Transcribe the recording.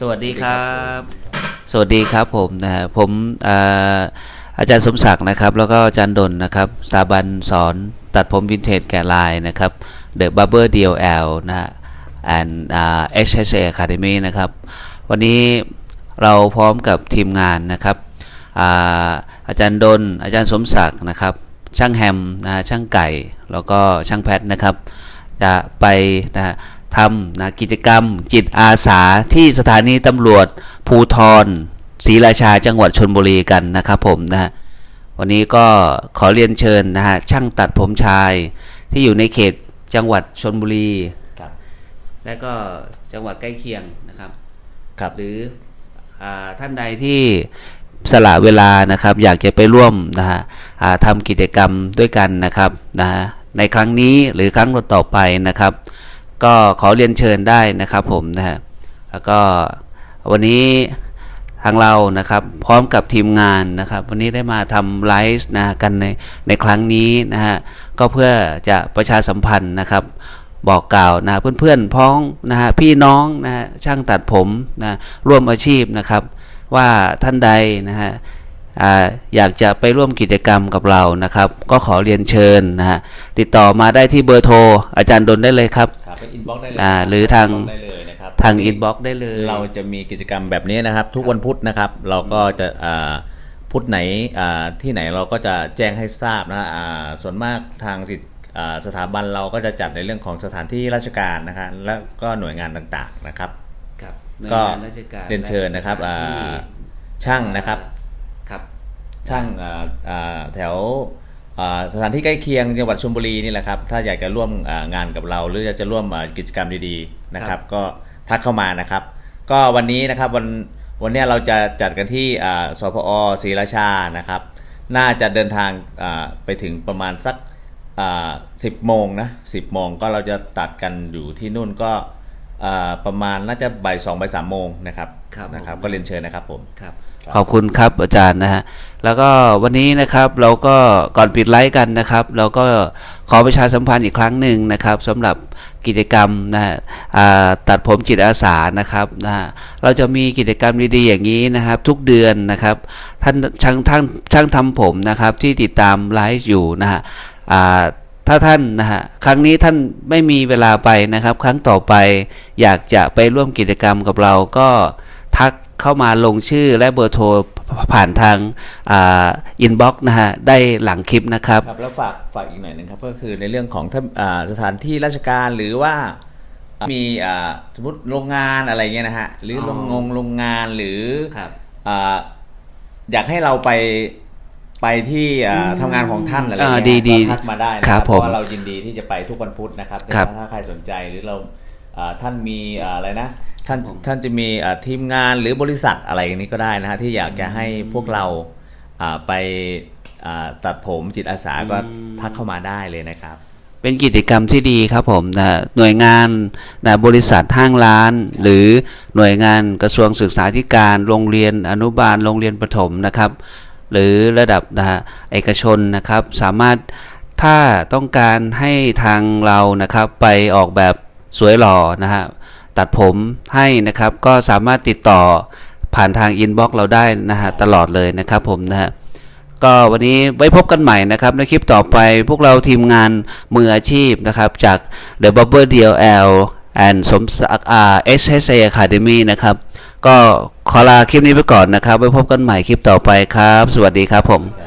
สวัสดีครับ สวัสดีครับผมนะฮะผมอาอาจารย์สมศักดิ์นะครับ แล้วก็อาจารย์ดนนะครับสถาบันสอนตัดผมวินเทจแก่ลายนะครับ The Barber DLL นะฮะ and อ่า HSA Academy นะครับ วันนี้เราพร้อมกับทีมงานนะครับอาอาจารย์ดน อาจารย์สมศักดิ์นะครับ ช่างแฮมนะฮะช่างไก่ แล้วก็ช่างแพทนะครับ จะไปนะฮะ ทำนะกิจกรรม จิตอาสาที่สถานีตำรวจภูทรศรีราชาจังหวัดชนบุรีกันนะครับผมนะฮะวันนี้ก็ขอเรียนเชิญนะฮะช่างตัดผมชาย ที่อยู่ในเขตจังหวัดชนบุรีครับและก็จังหวัดใกล้เคียงนะครับครับหรืออาท่านใดที่สละเวลานะครับ อยากจะไปร่วมนะฮะอ่าทำกิจกรรมด้วยกันนะครับนะฮะในครั้งนี้หรือครั้งต่อๆไปนะครับ ก็ขอเรียนเชิญได้นะครับผมนะฮะแล้วก็วันนี้ทางเรานะครับพร้อมกับทีมงานนะครับ วันนี้ได้มาทำไลฟ์นะกันในในครั้งนี้นะฮะก็เพื่อจะประชาสัมพันธ์นะครับ บอกกล่าวนะเพื่อนๆพ้องนะฮะพี่น้องนะฮะช่างตัดผมนะร่วมอาชีพนะครับ ว่าท่านใดนะฮะ อ่าอยากจะไปร่วมกิจกรรมกับเรานะครับ ก็ขอเรียนเชิญนะฮะติดต่อมาได้ที่เบอร์โทร อาจารย์ดนได้เลยครับครับเป็นอินบ็อกได้เลยอ่าคบหรือทาง inbox ได้เลยนะครับทางอินบ็อกซ์ได้เลย เราจะมีกิจกรรมแบบนี้นะครับ ทุกวันพุธนะครับ เราก็จะอ่าพุธไหนอ่าที่ไหนเราก็จะแจ้งให้ทราบนะอ่าส่วนมากทางสิทธิ์อ่าสถาบันเราก็จะจัดในเรื่องของสถานที่ราชการนะคะแล้วก็หน่วยงานต่างๆนะครับครับหน่วยก็งานราชการเรียนเชิญนะครับและอ่าสถานที่ช่างนะครับครับ ช่างอ่าอ่าแถวอ่าสถานที่ใกล้เคียงจังหวัดชลบุรีนี่แหละครับ ถ้าอยากจะร่วมอ่างานกับเรา หรืออยากจะร่วมอ่ากิจกรรมดีๆนะครับ ก็ทักเข้ามานะครับ ก็วันนี้นะครับวันวันเนี้ยเราจะจัดกันที่อ่าสพอศรีราชานะครับ น่าจะเดินทางอ่าไปถึงประมาณสักสิบโมงนะสิบโมงก็เราจะตัดกันอยู่ที่นู่นก็อ่าประมาณน่าจะบ่ายสองบ่ายสามโมงนะครับครับนะครับผมก็เรียนเชิญนะครับผมครับขอบคุณครับอาจารย์นะฮะ แล้วก็วันนี้นะครับเราก็ก่อนปิดไลฟ์กันนะครับ เราก็ขอประชาสัมพันธ์อีกครั้งหนึ่งนะครับสำหรับกิจกรรมนะฮะตัดผมจิตอาสานะครับนะฮะเราจะมีกิจกรรมดีๆอย่างนี้นะครับ ทุกเดือนนะครับท่านช่างท่านช่างทำผมนะครับที่ติดตามไลฟ์อยู่นะฮะถ้าท่านนะฮะครั้งนี้ท่านไม่มีเวลาไปนะครับ ครั้งต่อไปอยากจะไปร่วมกิจกรรมกับเราก็ทักเข้ามาลงชื่อและเบอร์โทร ผ่านทางอินบ็อกซ์นะฮะได้หลังคลิปนะครับครับ แล้วฝากฝากอีกหน่อยหนึ่งครับ ก็คือในเรื่องของถ้าอ่าสถานที่ราชการหรือว่ามีอ่าสมมติโรงงานอะไรเงี้ยนะฮะ หรือโรงงงโรงงานหรือครับอ่าอยากให้เราไปไปที่อ่าทำงานของท่านอะไรเงี้อ่ายดีดีก็ทักมาได้นะครับเพผมราะว่าเรายินดีที่จะไปทุกวันพุธนะครับครับถ้าใครสนใจหรือเราอ่าท่านมีอ่าอะไรนะ ท่านท่านจะมีอ่าทีมงานหรือบริษัทอะไรอย่างนี้ก็ได้นะฮะที่อยากจะให้พวกเราอ่าไปอ่าตัดผมจิตอาสาก็ทักเข้ามาได้เลยนะครับ เป็นกิจกรรมที่ดีครับผมนะฮะหน่วยงานนะบริษัทห้างร้าน หรือหน่วยงานกระทรวงศึกษาธิการโรงเรียนอนุบาลโรงเรียนประถมนะครับ หรือระดับนะฮะเอกชนนะครับ สามารถถ้าต้องการให้ทางเรานะครับไปออกแบบสวยหล่อนะฮะ ตัดผมให้นะครับ ก็สามารถติดต่อผ่านทางอินบ็อกซ์เราได้นะฮะตลอดเลยนะครับผมนะฮะก็วันนี้ไว้พบกันใหม่นะครับในคลิปต่อไปพวกเราทีมงานมืออาชีพนะครับ จาก The Barber DLL and สมศักดิ์ R SSA Academy นะครับ ก็ขอลาคลิปนี้ไปก่อนนะครับ ไว้พบกันใหม่คลิปต่อไปครับ สวัสดีครับผม